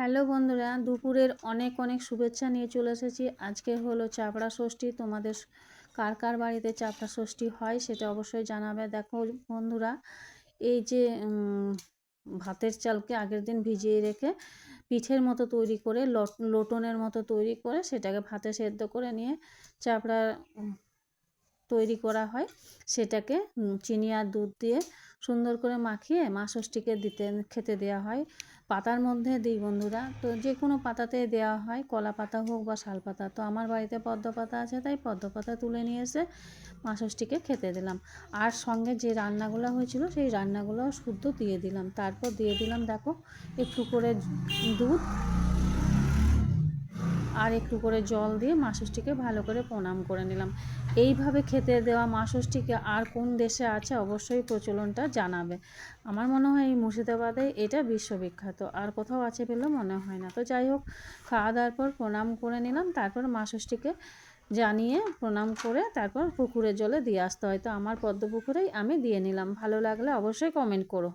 Hello বন্ধুরা, দুপুরের অনেক অনেক শুভেচ্ছা নিয়ে চলে এসেছি। আজকে হলো চাপড়া ষষ্ঠী। তোমাদের কার কার বাড়িতে চাপড়া ষষ্ঠী হয় সেটা অবশ্যই জানাবে। দেখো বন্ধুরা, এই যে ভাতের চালকে আগের দিন ভিজিয়ে রেখে পিঠের মতো তৈরি করে লট- লোটনের মতো তৈরি করে সেটাকে ভাতে সেদ্ধ করে নিয়ে চাপড়া তৈরি করা হয়, সেটাকে চিনি আর দুধ দিয়ে সুন্দর করে মাখিয়ে মা ষষ্ঠীকে দিতে, খেতে দেওয়া হয়। পাতার মধ্যে দিই বন্ধুরা, তো যে কোনো পাতাতে দেওয়া হয়, কলা পাতা হোক বা শাল পাতা, তো আমার বাড়িতে পদ্ম পাতা আছে, তাই পদ্ম পাতা তুলে নিয়ে এসে মা ষষ্ঠীকে খেতে দিলাম। আর সঙ্গে যে রান্নাগুলো হয়েছিল, সেই রান্নাগুলো শুদ্ধ দিয়ে দিলাম। তারপর দিয়ে দিলাম, দেখো, একটু করে দুধ আর একটু করে জল দিয়ে মা ষষ্ঠীকে ভালো করে প্রণাম করে নিলাম। এইভাবে খেতে দেওয়া মা ষষ্ঠীকে আর কোন দেশে আছে অবশ্যই প্রচলনটা জানাবে। আমার মনে হয় এই মুর্শিদাবাদে এটা বিশ্ববিখ্যাত। আর কোথাও আছে বলে মনে হয় না। তো যাই হোক, খাওয়া দাওয়ার পর প্রণাম করে নিলাম, তারপর মা ষষ্ঠীকে জানিয়ে প্রণাম করে তারপর পুকুরের জলে দিয়ে আসতে হয়। তো আমার পদ্ম পুকুরেই আমি দিয়ে নিলাম। ভালো লাগলে অবশ্যই কমেন্ট করো।